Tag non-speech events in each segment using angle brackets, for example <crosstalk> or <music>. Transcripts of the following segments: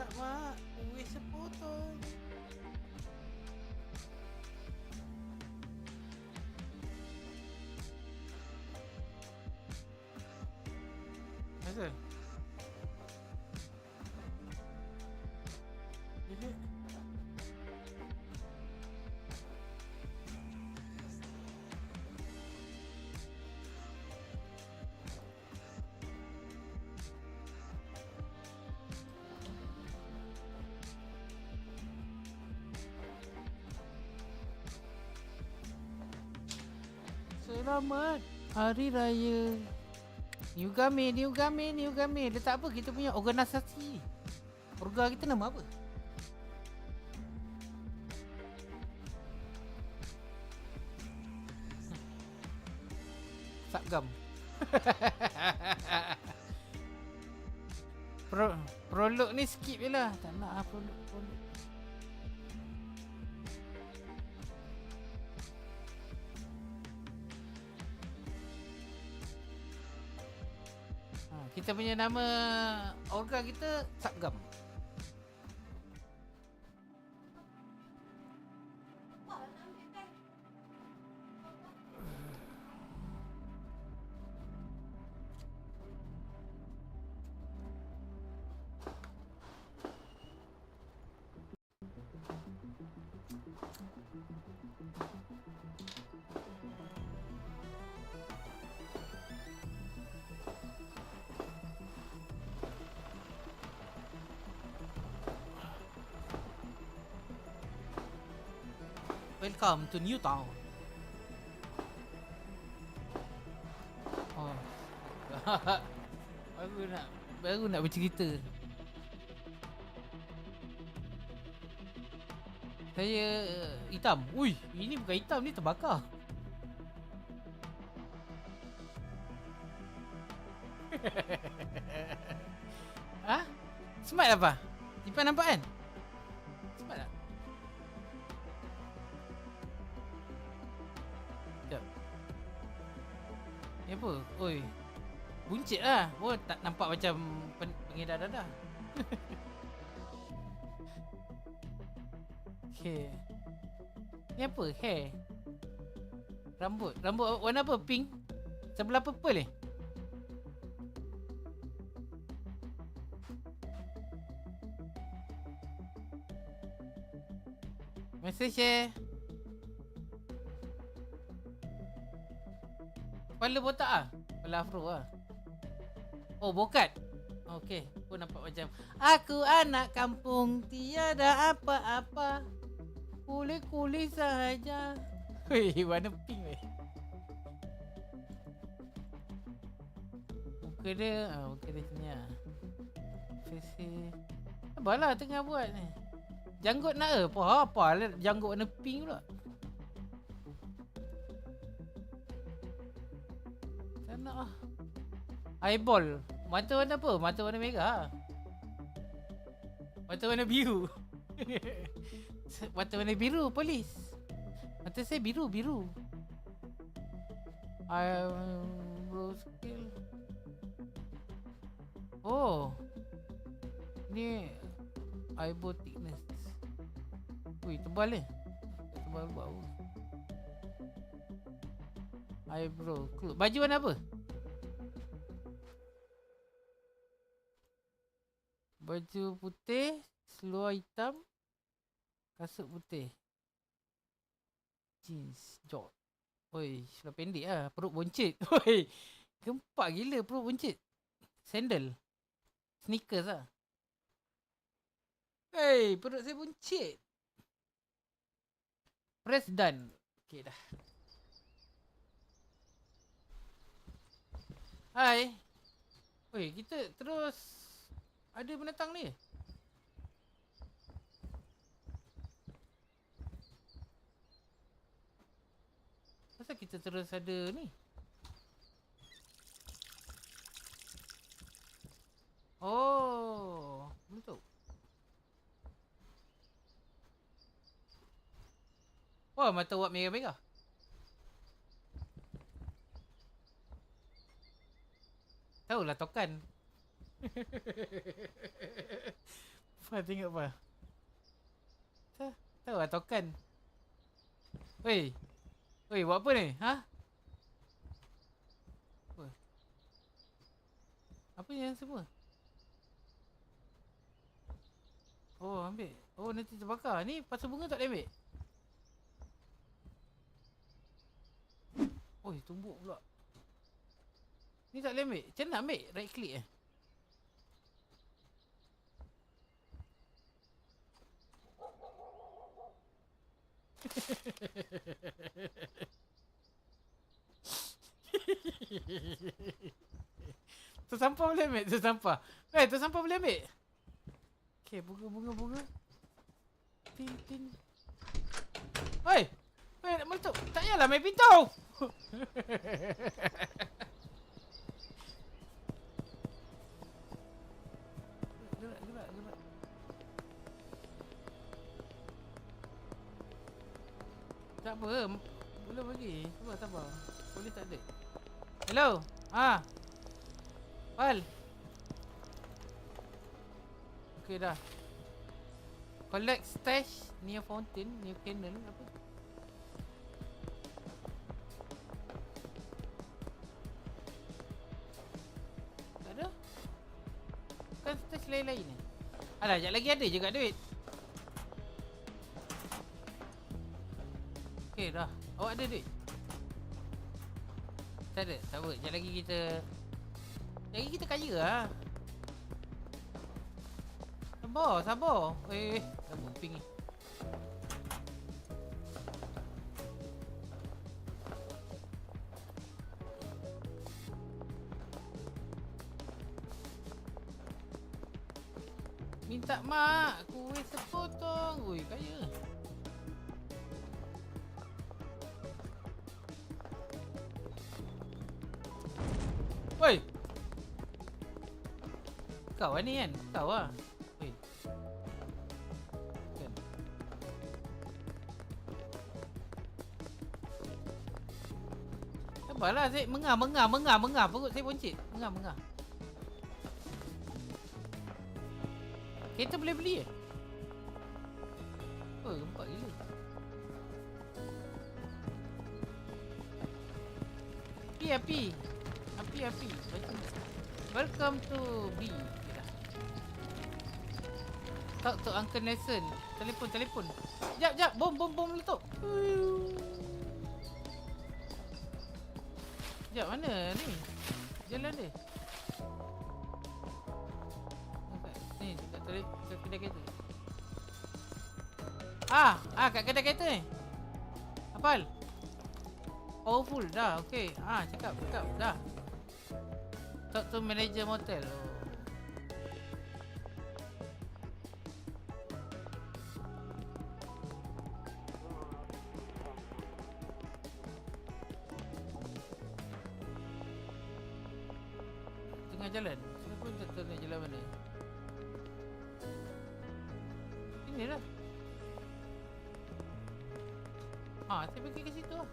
tak mak. Kuih sepotong. Asal? Selamat Hari Raya. New Game, New Game, New Game Letak apa kita punya organisasi. Orga kita nama apa? Satgam <laughs> Pro, Prolog ni skip je lah. Tak nak lah prolog, prolog. Kita punya nama organ kita Satgam. Welcome to New Town. Oh. <laughs> baru nak baru nak bercerita. Saya uh, hitam. Ui, ini bukan hitam ni terbakar. ah? <laughs> Smart apa? Ipan nampak kan? Ni apa? Oi. Buncit lah. Oh, tak nampak macam pen- pengedar dadah. okay. <laughs> Ni apa? Hair. Rambut. Rambut warna apa? Pink? Sebelah purple eh? Message share. Kepala botak ah. Kepala afro ah. Oh, bokat. Okey, aku nampak macam aku anak kampung tiada apa-apa. Kulit-kulit sahaja. <laughs> Weh, warna pink weh. Muka dia, ah, muka dia sini ah. Face Apalah tengah buat ni. Janggut nak? Apa apa lah janggut warna pink pula. Nak ah. Eyeball. Mata warna apa? Mata warna merah. Mata warna biru. <laughs> Mata warna biru polis. Mata saya biru biru. Eyebrow skill. Oh. Ni eyebrow thickness. Ui, tebal eh. Tebal bau. Eyebrow. Cool. Baju warna apa? Baju putih, seluar hitam, kasut putih. Jeans, jog. Oi, seluar pendek lah. Perut boncit. <laughs> Oi, gempak gila perut boncit. Sandal. Sneakers lah. Hey, perut saya buncit. Press done. Okay dah. Hai. Oi, kita terus ada pendatang ni. Kenapa kita terus ada ni? Oh, tahu. Wah, mata wap merah-merah. Tahu lah tokan. Apa tengok apa? Tahu, tahu lah token. Wei. Wei, buat apa ni? Ha? Apa? Apa yang semua? Oh, ambil. Oh, nanti terbakar. Ni pasal bunga tak boleh ambil? Oi, tumbuk pula. Ni tak boleh ambil. Macam nak ambil? Right click eh? <laughs> tu sampah boleh ambil? Tu sampah. Eh, tu sampah boleh ambil? Okay, bunga, bunga, bunga. Tin, tin. Oi! Oi, nak meletup. Tak payahlah main pintu! <laughs> Tak apa, m- boleh bagi. Sabar, sabar. Boleh tak ada. Hello? Ah. Pal. Okay dah. Collect stash near fountain, near canal apa? Tak ada. Kan stash lain-lain ni. Alah, sekejap lagi ada juga duit. Awak ada duit? Tak ada. Tak apa. Sekejap lagi kita... Sekejap lagi kita kaya lah. Sabar, sabar. Eh, dah bumping ni. Minta mak kuih sepotong. Ui, kaya. Kau lah ni kan? Kau lah. Woi. Kan. Sabarlah Zik. Mengah, mengah, mengah, mengah. Perut saya poncit. Mengah, mengah. Kereta boleh beli eh? Oh, gempak gila. Api, api. Api, api. Welcome to B. Talk to Uncle Nelson. Telefon, telefon. Jap, jap. Bom, bom, bom letup. Jap, mana ni? Jalan dia. Ni, kat tele, kat kedai kereta. Ah, ah kat kedai kereta ni. Apal? Powerful dah, okey. Ah, cakap, cakap dah. Talk to manager motel. Oh. Tengah jalan. Saya pun tak tahu nak jalan mana. Ini lah. Ah, saya pergi ke situ lah.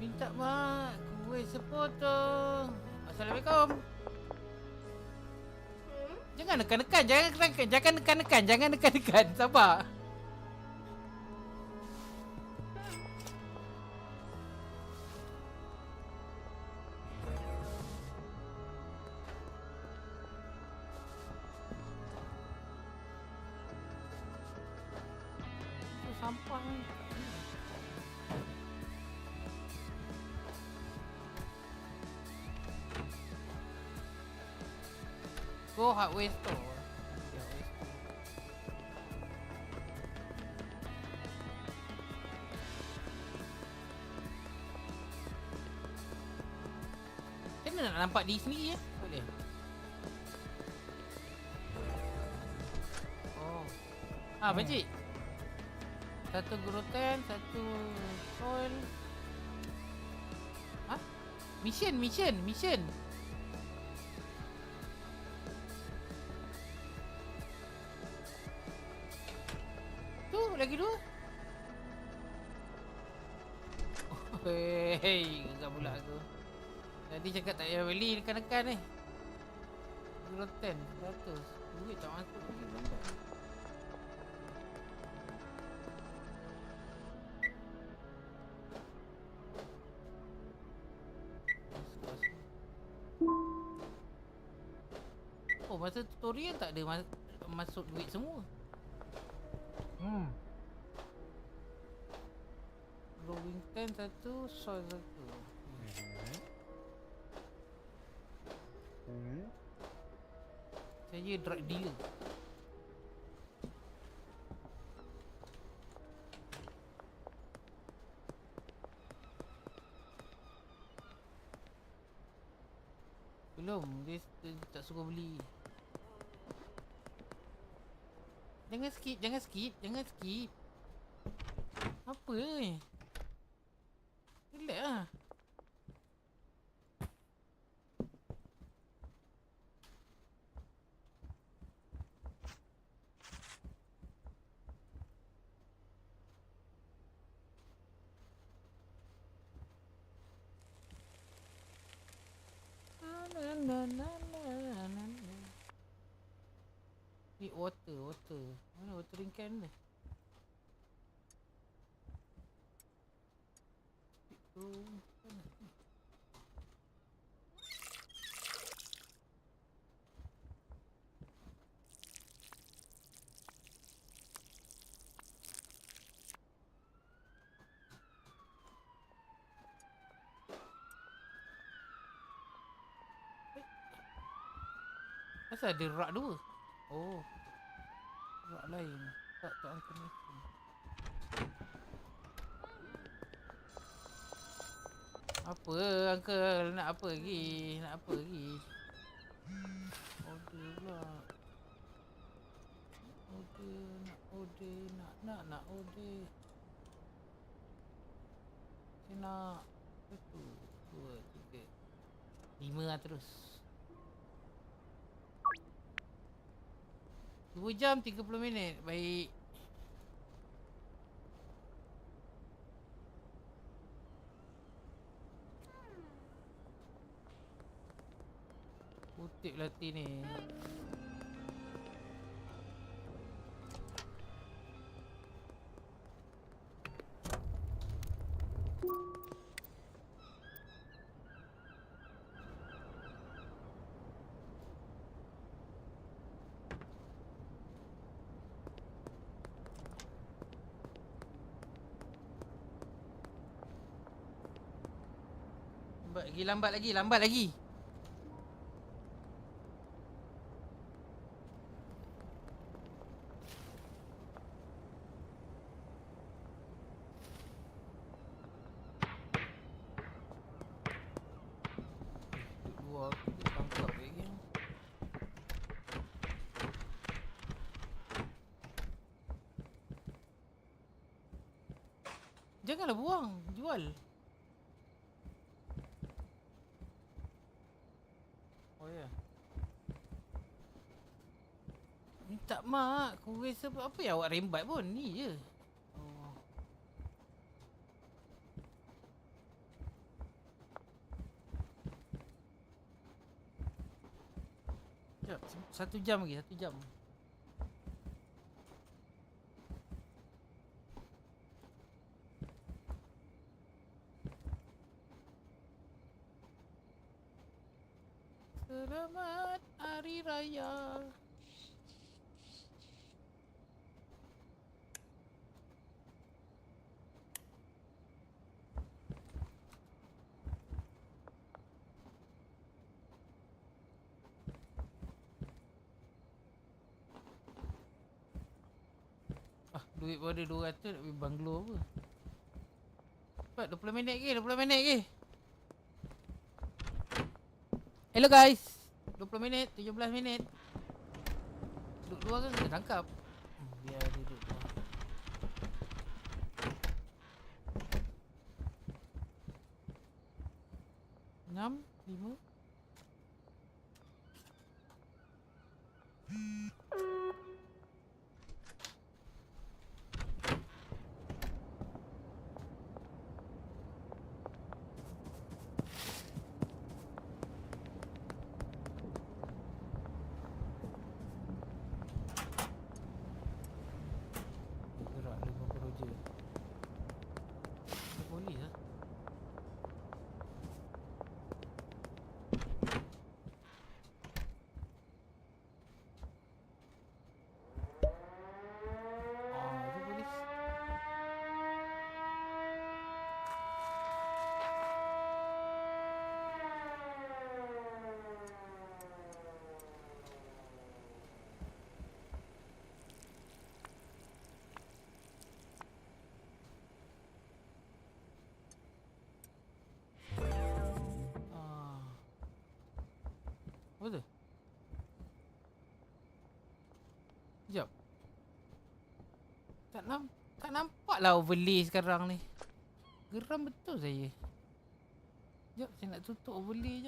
Minta mak kuih sepotong. Assalamualaikum. Jangan nekan-nekan, jangan nekan, jangan nekan-nekan, jangan nekan-nekan. Sabar. Sampah ni. Go hardware store. Store. Macam mana nak nampak diri sendiri ya? Boleh. Oh. Ah, pakcik. Satu gluten, satu soil. Ha? Mission, mission, mission. Tu, lagi dua. Oh, <laughs> hei, gegar pula aku. Tadi cakap tak payah beli dekan-dekan ni. Rotten 100 Duit tak masuk lagi masa tutorial tak ada mas- masuk duit semua Hmm. Rolling 10 satu Soil satu Hmm. Saya drug dealer Belum, dia, dia tak suruh beli Jangan skip, jangan skip, jangan skip. Apa ni? Relax lah. Na, na, na, na. Ni water, water. Mana watering can ni? Kenapa ada rak dua? Oh. Lain. Tak tak angkat ni. Apa uncle nak apa lagi? Nak apa lagi? Order pula. Order nak order nak nak nak order. Nak satu, dua, tiga, lima lah terus. 2 jam 30 minit. Baik. Kutip latih ni. Lambat lagi, lambat lagi, lambat lagi. Duduk luar, dia tangkap lagi. Janganlah buang, jual. Oh ya. Minta mak, aku rasa apa, apa yang awak rembat pun ni je. Oh. Satu jam lagi, satu jam. Selamat Hari Raya. Ah, duit ada 200 nak pergi banglo apa? Cepat 20 minit lagi, 20 minit lagi. Hello guys. 20 minit, 17 minit. Duduk luar kan kena tangkap. Hmm, biar dia duduk luar. Enam, lima. Tak nam tak nampak lah overlay sekarang ni. Geram betul saya. Jap saya nak tutup overlay je.